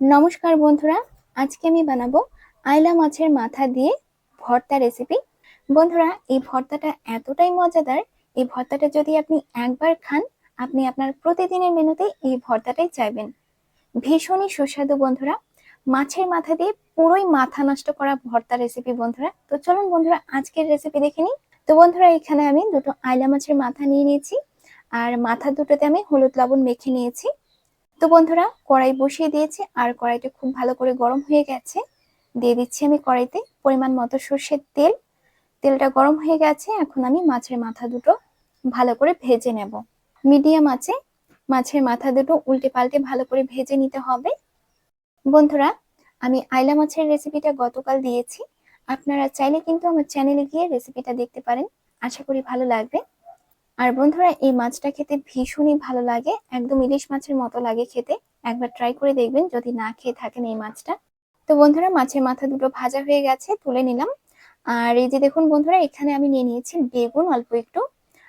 নমস্কার বন্ধুরা, আজকে আমি বানাবো আইলা মাছের মাথা দিয়ে ভর্তা রেসিপি বন্ধুরা, এই ভর্তাটা এতটাই মজাদার, এই ভর্তাটা যদি আপনি একবার খান, আপনি আপনার প্রতিদিনের মেনুতে এই ভর্তাটাই চাইবেন। ভীষণই সুস্বাদু বন্ধুরা, মাছের মাথা দিয়ে পুরোই মাথা নষ্ট করা ভর্তা রেসিপি বন্ধুরা। তো চলুন বন্ধুরা, আজকের রেসিপি দেখে নিই। তো বন্ধুরা, এখানে আমি দুটো আইলা মাছের মাথা নিয়ে নিয়েছি, আর মাথা দুটোতে আমি হলুদ লবণ মেখে নিয়েছি। তো বন্ধুরা, কড়াই বসিয়ে দিয়েছি, আর কড়াইটা খুব ভালো করে গরম হয়ে গেছে। দিয়ে দিচ্ছি আমি কড়াইতে পরিমাণ মতো সর্ষের তেল। তেলটা গরম হয়ে গেছে, এখন আমি মাছের মাথা দুটো ভালো করে ভেজে নেব। মিডিয়াম আছে, মাছের মাথা দুটো উল্টে পাল্টে ভালো করে ভেজে নিতে হবে। বন্ধুরা, আমি আইলা মাছের রেসিপিটা গতকাল দিয়েছি। আপনারা চাইলে কিন্তু আমার চ্যানেলে গিয়ে রেসিপিটা দেখতে পারেন। আশা করি ভালো লাগবে। আর বন্ধুরা, এই মাছটা খেতে ভীষণই ভালো লাগে। একদম ইলিশ মাছের মতো লাগে খেতে। একবার ট্রাই করে দেখবেন, যদি না খেয়ে থাকেন এই মাছটা। তো বন্ধুরা, মাছের মাথা দুটো ভাজা হয়ে গেছে, তুলে নিলাম। আর এই যে দেখুন বন্ধুরা, এখানে আমি নিয়ে নিয়েছি বেগুন অল্প একটু।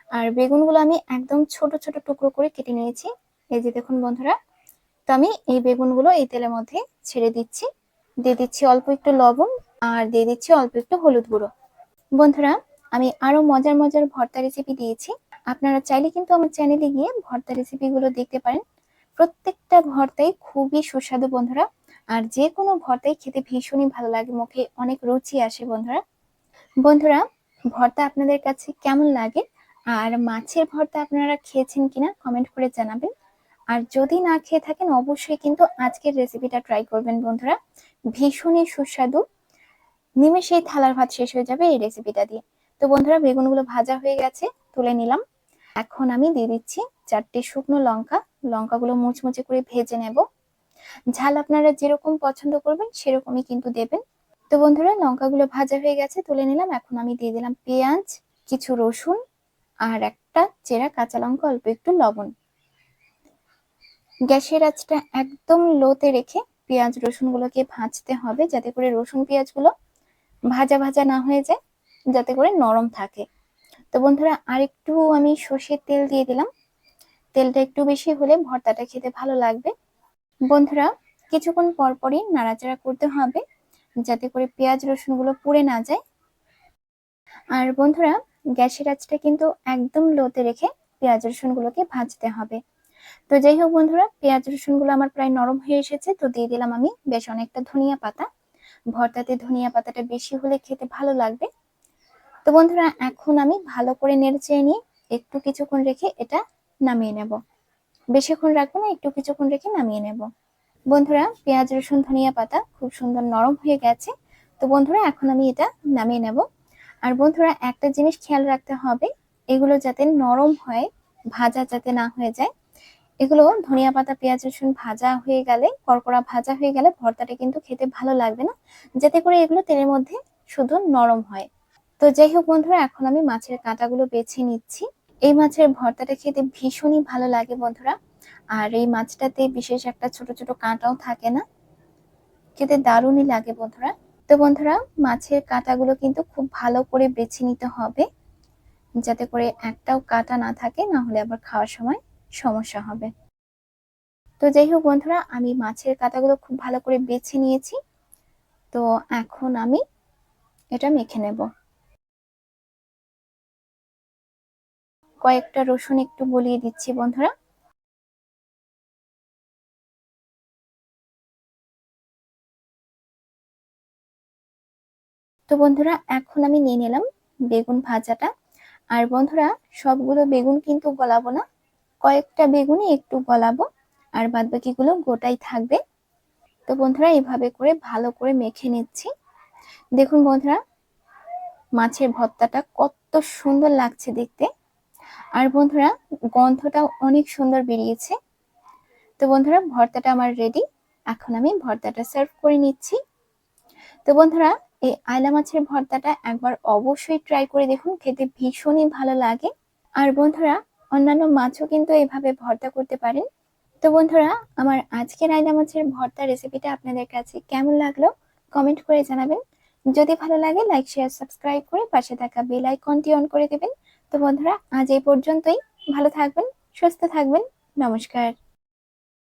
আর বেগুনগুলো আমি একদম ছোট ছোট টুকরো করে কেটে নিয়েছি। এই যে দেখুন বন্ধুরা, তো আমি এই বেগুনগুলো এই তেলের মধ্যে ছেড়ে দিচ্ছি। দিয়ে দিচ্ছি অল্প একটু লবণ আর দিয়ে দিচ্ছি অল্প একটু হলুদ গুঁড়ো। বন্ধুরা, আমি আরও মজার মজার ভর্তা রেসিপি দিয়েছি। আপনারা চাইলে কিন্তু আমার চ্যানেলে গিয়ে ভর্তা রেসিপিগুলো দেখতে পারেন। প্রত্যেকটা ভর্তাই খুবই সুস্বাদু বন্ধুরা। আর যে কোনো ভর্তাই খেতে ভীষণই ভালো লাগে, মুখে অনেক রুচি আসে বন্ধুরা। বন্ধুরা, ভর্তা আপনাদের কাছে কেমন লাগে? আর মাছের ভর্তা আপনারা খেয়েছেন কিনা কমেন্ট করে জানাবেন। আর যদি না খেয়ে থাকেন, অবশ্যই কিন্তু আজকের রেসিপিটা ট্রাই করবেন বন্ধুরা। ভীষণই সুস্বাদু। নিমেষেই থালার ভাত শেষ হয়ে যাবে এই রেসিপিটা দিয়ে। তো বন্ধুরা, বেগুনগুলো ভাজা হয়ে গেছে। তুলে নিলাম। এখন আমি দিয়ে দিচ্ছি চারটে শুকনো লঙ্কা। লঙ্কাগুলো মুচমুচে করে ভেজে নেব। ঝাল আপনারা যেরকম পছন্দ করবেন সেরকমই কিন্তু দেবেন। তো বন্ধুরা, লঙ্কাগুলো ভাজা হয়ে গেছে, তুলে নিলাম। এখন আমি দিয়ে দিলাম পেঁয়াজ, কিছু রসুন আর একটা চেরা কাঁচা লঙ্কা, অল্প একটু লবণ। গ্যাসের আঁচটা একদম লোতে রেখে পেঁয়াজ, রসুনগুলোকে ভাজতে হবে, যাতে করে রসুন পেঁয়াজগুলো ভাজা ভাজা না হয়ে যায়, যাতে করে নরম থাকে। তো বন্ধুরা, আরেকটু আমি সর্ষের তেল দিয়ে দিলাম। তেলটা একটু বেশি হলে ভর্তাটা খেতে ভালো লাগবে। বন্ধুরা, কিছুক্ষণ পর পরই নাড়াচাড়া করতে হবে, যাতে করে পেঁয়াজ রসুনগুলো পুড়ে না যায়। আর বন্ধুরা, গ্যাসের আঁচটা কিন্তু একদম লোতে রেখে পেঁয়াজ রসুনগুলোকে ভাজতে হবে। তো যাই হোক বন্ধুরা, পেঁয়াজ রসুনগুলো আমার প্রায় নরম হয়ে এসেছে, তো দিয়ে দিলাম আমি বেশ অনেকটা ধনিয়া পাতা। ভর্তাতে ধনিয়া পাতাটা বেশি হলে খেতে ভালো লাগবে। তো বন্ধুরা, এখন আমি ভালো করে নেড়ে নিয়ে একটু কিছুক্ষণ রেখে এটা নামিয়ে নেব। বেশিক্ষণ রাখব না, একটু কিছুক্ষণ রেখে নামিয়ে নেব। বন্ধুরা, পেঁয়াজ, রসুন, ধনিয়া পাতা খুব সুন্দর নরম হয়ে গেছে। তো বন্ধুরা, এখন আমি এটা নামিয়ে নেব। আর বন্ধুরা, একটা জিনিস খেয়াল রাখতে হবে, এগুলো যাতে নরম হয়, ভাজা যাতে না হয়ে যায়। এগুলো ধনিয়া পাতা, পেঁয়াজ, রসুন ভাজা হয়ে গেলে, কড়কড়া ভাজা হয়ে গেলে ভর্তাটা কিন্তু খেতে ভালো লাগবে না। যাতে করে এগুলো তেলের মধ্যে শুধু নরম হয়। তো যাই হোক বন্ধুরা, এখন আমি মাছের কাঁটাগুলো বেছে নিচ্ছি। এই মাছের ভর্তাটা খেতে ভীষণই ভালো লাগে বন্ধুরা। আর এই মাছটাতে বিশেষ একটা ছোট ছোট কাঁটাও থাকে না। খেতে দারুণই লাগে বন্ধুরা। তো বন্ধুরা, মাছের কাঁটাগুলো কিন্তু খুব ভালো করে বেছে নিতে হবে। যাতে করে একটাও কাঁটা না থাকে, না হলে আবার খাওয়ার সময় সমস্যা হবে। তো যাই হোক বন্ধুরা, আমি মাছের কাঁটাগুলো খুব ভালো করে বেছে নিয়েছি। তো এখন আমি এটা মেখে নেব। কয়েকটা রসুন একটু বলিয়ে দিচ্ছি, বন্ধুরা। তো বন্ধুরা, এখন আমি নিয়ে নিলাম বেগুন ভাজাটা। আর বন্ধুরা, সবগুলো বেগুন কিন্তু গলাবো না। কয়েকটা বেগুনই একটু গলাবো, আর বাদ বাকিগুলো গোটাই থাকবে। তো বন্ধুরা এইভাবে করে ভালো করে মেখে নিচ্ছি। দেখুন বন্ধুরা, মাছের ভর্তাটা কত সুন্দর লাগছে দেখতে। আর বন্ধুরা, গন্ধটাও অনেক সুন্দর বেরিয়েছে। তো বন্ধুরা, ভর্তাটা আমার রেডি এখন আমি ভর্তাটা সার্ভ করে নিচ্ছি। তো বন্ধুরা, এই আয়লা মাছের ভর্তাটা একবার অবশ্যই ট্রাই করে দেখুন, খেতে ভীষণই ভালো লাগে। আর বন্ধুরা, অন্যান্য মাছও কিন্তু এভাবে ভর্তা করতে পারেন। তো বন্ধুরা, আমার আজকের আয়লা মাছের ভর্তা রেসিপিটা আপনাদের কাছে কেমন লাগল কমেন্ট করে জানাবেন। যদি ভালো লাগে লাইক শেয়ার সাবস্ক্রাইব করে পাশে থাকা বেল আইকনটি অন করে দেবেন। তো বন্ধুরা আজ এই পর্যন্তই। ভালো থাকবেন সুস্থ থাকবেন। নমস্কার।